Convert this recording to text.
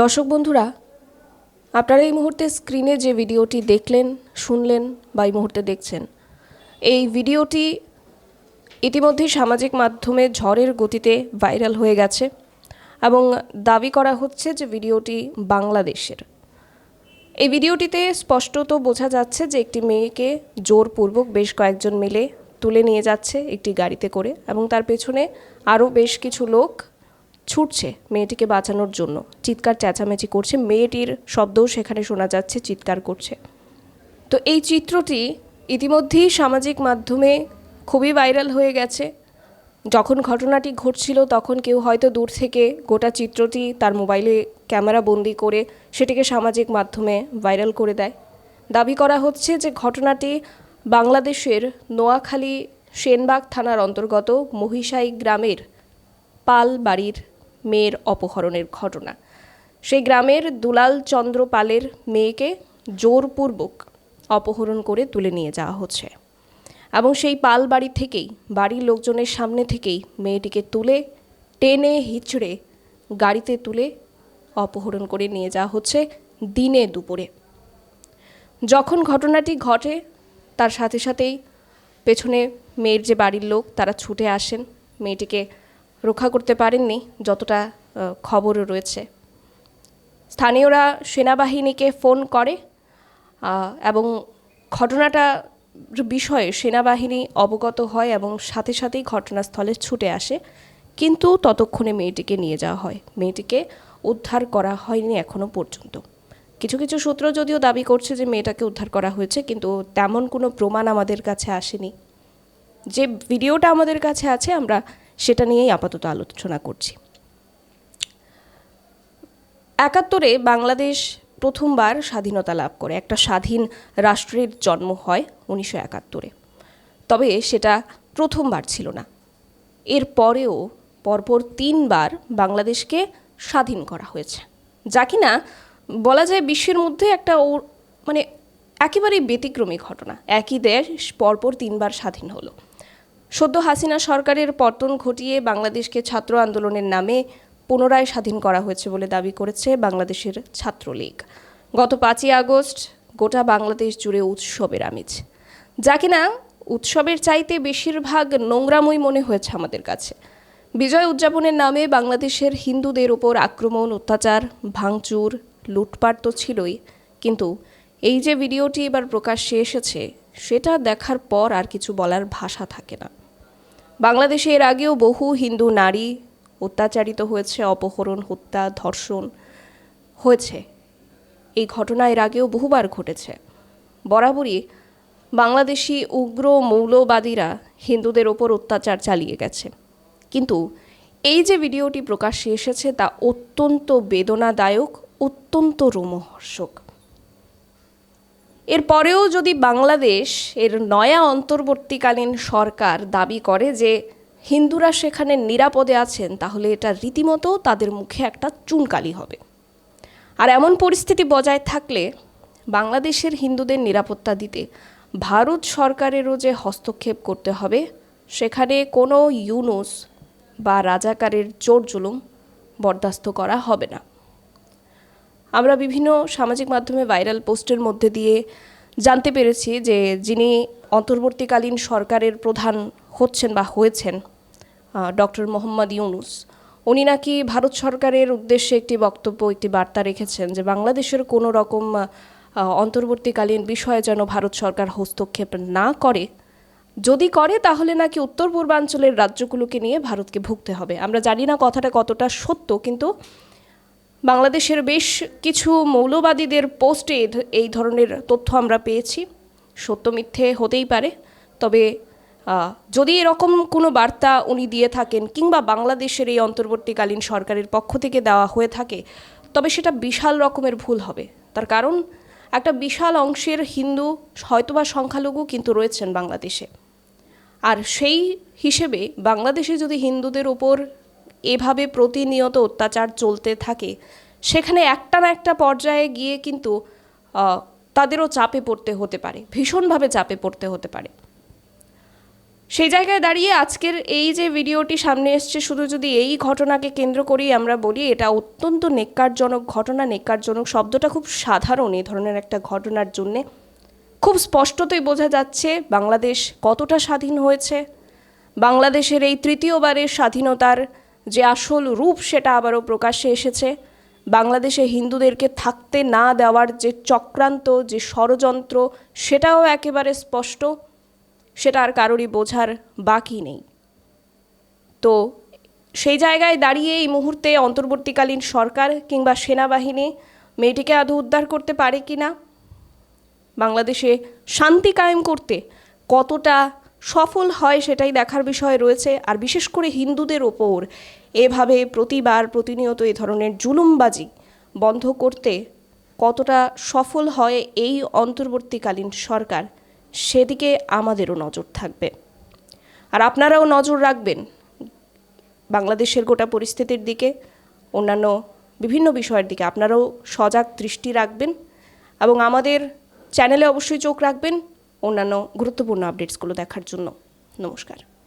দর্শক বন্ধুরা, আপনারা এই মুহূর্তে স্ক্রিনে যে ভিডিওটি দেখলেন, শুনলেন বা এই মুহূর্তে দেখছেন, এই ভিডিওটি ইতিমধ্যেই সামাজিক মাধ্যমে ঝড়ের গতিতে ভাইরাল হয়ে গেছে এবং দাবি করা হচ্ছে যে ভিডিওটি বাংলাদেশের। এই ভিডিওটিতে স্পষ্টত বোঝা যাচ্ছে যে একটি মেয়েকে জোরপূর্বক বেশ কয়েকজন মিলে তুলে নিয়ে যাচ্ছে একটি গাড়িতে করে এবং তার পেছনে আরও বেশ কিছু লোক ছুটছে মেয়েটিকে বাঁচানোর জন্য। চিৎকার চেঁচামেচি করছে। মেয়েটির শব্দও সেখানে শোনা যাচ্ছে, চিৎকার করছে। তো এই চিত্রটি ইতিমধ্যেই সামাজিক মাধ্যমে খুবই ভাইরাল হয়ে গেছে। যখন ঘটনাটি ঘটছিল, তখন কেউ হয়তো দূর থেকে গোটা চিত্রটি তার মোবাইলে ক্যামেরা বন্দি করে সেটিকে সামাজিক মাধ্যমে ভাইরাল করে দেয়। দাবি করা হচ্ছে যে ঘটনাটি বাংলাদেশের নোয়াখালী সেনবাগ থানার অন্তর্গত মহিষাই গ্রামের পাল বাড়ির মেয়ের অপহরণের ঘটনা। সেই গ্রামের দুলাল চন্দ্র পালের মেয়েকে জোরপূর্বক অপহরণ করে তুলে নিয়ে যাওয়া হচ্ছে। এবং সেই পাল বাড়ি থেকেই, বাড়ির লোকজনের সামনে থেকেই মেয়েটিকে তুলে, টেনে, হিচড়ে গাড়িতে তুলে অপহরণ করে নিয়ে যাওয়া হচ্ছে দিনে দুপুরে। যখন ঘটনাটি ঘটে, তার সাথে সাথেই পেছনে মেয়ের যে বাড়ির লোক, তারা ছুটে আসেন। মেয়েটিকে রক্ষা করতে পারেননি যতটা আহ, খবর রয়েছে। স্থানীয়রা সেনাবাহিনীকে ফোন করে এবং ঘটনাটা বিষয়ে সেনাবাহিনী অবগত হয় এবং সাথে সাথেই ঘটনাস্থলে ছুটে আসে কিন্তু ততক্ষণে মেয়েটিকে নিয়ে যাওয়া হয়। মেয়েটিকে উদ্ধার করা হয়নি এখনও পর্যন্ত। কিছু কিছু সূত্র যদিও দাবি করছে যে মেয়েটাকে উদ্ধার করা হয়েছে কিন্তু তেমন কোনো প্রমাণ আমাদের কাছে আসেনি। যে ভিডিওটা আমাদের কাছে আছে আমরা সেটা নিয়েই আপাতত আলোচনা করছি। একাত্তরে বাংলাদেশ প্রথমবার স্বাধীনতা লাভ করে। একটা স্বাধীন রাষ্ট্রের জন্ম হয় উনিশশো একাত্তরে। তবে সেটা প্রথমবার ছিল না। এর পরেও পরপর তিনবার বাংলাদেশকে স্বাধীন করা হয়েছে। যা কিনা বলা যায় বিশ্বের মধ্যে একটা মানে একেবারেই ব্যতিক্রমী ঘটনা। একই দেশ পরপর তিনবার স্বাধীন হলো। সদ্য হাসিনা সরকারের পতন ঘটিয়ে বাংলাদেশকে ছাত্র আন্দোলনের নামে পুনরায় স্বাধীন করা হয়েছে বলে দাবি করেছে বাংলাদেশের ছাত্রলীগ। গত পাঁচই আগস্ট গোটা বাংলাদেশ জুড়ে উৎসবের আমেজ। যা কিনা উৎসবের চাইতে বেশিরভাগ নোংরাময় মনে হয়েছে আমাদের কাছে। বিজয় উদযাপনের নামে বাংলাদেশের হিন্দুদের ওপর আক্রমণ, অত্যাচার, ভাঙচুর, লুটপাট তো ছিলই, কিন্তু এই যে ভিডিওটি এবার প্রকাশ্যে এসেছে সেটা দেখার পর আর কিছু বলার ভাষা থাকে না। বাংলাদেশে এর আগেও বহু হিন্দু নারী অত্যাচারিত হয়েছে, অপহরণ, হত্যা, ধর্ষণ হয়েছে। এই ঘটনা এর আগেও বহুবার ঘটেছে। বরাবরই বাংলাদেশি উগ্র মৌলবাদীরা হিন্দুদের ওপর অত্যাচার চালিয়ে গেছে। কিন্তু এই যে ভিডিওটি প্রকাশ্যে এসেছে তা অত্যন্ত বেদনাদায়ক, অত্যন্ত রোমহর্ষক। এরপরেও যদি বাংলাদেশ এর নয়া অন্তর্বর্তীকালীন সরকার দাবি করে যে হিন্দুরা সেখানে নিরাপদে আছেন, তাহলে এটা রীতিমতো তাদের মুখে একটা চুনকালি হবে। আর এমন পরিস্থিতি বজায় থাকলে বাংলাদেশের হিন্দুদের নিরাপত্তা দিতে ভারত সরকারেরও যে হস্তক্ষেপ করতে হবে, সেখানে কোনো ইউনুস বা রাজাকারের জোর জুলুম বরদাস্ত করা হবে না। আমরা বিভিন্ন সামাজিক মাধ্যমে ভাইরাল পোস্টের মধ্যে দিয়ে জানতে পেরেছি যে যিনি অন্তর্বর্তীকালীন সরকারের প্রধান হচ্ছেন বা হয়েছেন ডক্টর মোহাম্মদ ইউনুস, উনি নাকি ভারত সরকারের উদ্দেশ্যে একটি বক্তব্য, একটি বার্তা রেখেছেন যে বাংলাদেশের কোনো রকম অন্তর্বর্তীকালীন বিষয়ে যেন ভারত সরকার হস্তক্ষেপ না করে, যদি করে তাহলে নাকি উত্তর পূর্বাঞ্চলের রাজ্যগুলোকে নিয়ে ভারতকে ভুগতে হবে। আমরা জানি না কথাটা কতটা সত্য, কিন্তু বাংলাদেশের বেশ কিছু মৌলবাদীদের পোস্টে এই ধরনের তথ্য আমরা পেয়েছি। সত্য মিথ্যে হতেই পারে। তবে যদি এরকম কোনো বার্তা উনি দিয়ে থাকেন কিংবা বাংলাদেশের এই অন্তর্বর্তীকালীন সরকারের পক্ষ থেকে দেওয়া হয়ে থাকে, তবে সেটা বিশাল রকমের ভুল হবে। তার কারণ, একটা বিশাল অংশের হিন্দু হয়তোবা সংখ্যালঘু কিন্তু রয়েছেন বাংলাদেশে। আর সেই হিসেবে বাংলাদেশে যদি হিন্দুদের ওপর এভাবে প্রতিনিয়ত অত্যাচার চলতে থাকে। সেখানে একটা না একটা পর্যায়ে গিয়ে কিন্তু তাদেরও চাপে পড়তে হতে পারে, ভীষণভাবে চাপে পড়তে হতে পারে। সেই জায়গায় দাঁড়িয়ে আজকের এই যে ভিডিওটি সামনে এসছে, শুধু যদি এই ঘটনাকে কেন্দ্র করেই আমরা বলি, এটা অত্যন্ত নেককারজনক ঘটনা। নেককারজনক শব্দটা খুব সাধারণ এই ধরনের একটা ঘটনার জন্যে। খুব স্পষ্টতই বোঝা যাচ্ছে বাংলাদেশ কতটা স্বাধীন হয়েছে। বাংলাদেশের এই তৃতীয়বারের স্বাধীনতার যে আসল রূপ সেটা আবারও প্রকাশ্যে এসেছে। বাংলাদেশে হিন্দুদেরকে থাকতে না দেওয়ার যে চক্রান্ত, যে ষড়যন্ত্র, সেটাও একেবারে স্পষ্ট। সেটা আর কারোরই বোঝার বাকি নেই। তো সেই জায়গায় দাঁড়িয়ে এই মুহূর্তে অন্তর্বর্তীকালীন সরকার কিংবা সেনাবাহিনী মেয়েটিকে আদৌ উদ্ধার করতে পারে কি না বাংলাদেশে শান্তি কায়েম করতে কতটা সফল হয় সেটাই দেখার বিষয় রয়েছে। আর বিশেষ করে হিন্দুদের ওপর এভাবে প্রতিবার প্রতিনিয়ত এই ধরনের জুলুমবাজি বন্ধ করতে কতটা সফল হয় এই অন্তর্বর্তীকালীন সরকার, সেদিকে আমাদেরও নজর থাকবে। আর আপনারাও নজর রাখবেন বাংলাদেশের গোটা পরিস্থিতির দিকে, অন্যান্য বিভিন্ন বিষয়ের দিকে। আপনারাও সজাগ দৃষ্টি রাখবেন এবং আমাদের চ্যানেলে অবশ্যই চোখ রাখবেন। অন্যান্য গুরুত্বপূর্ণ আপডেটসগুলো দেখার জন্য। নমস্কার।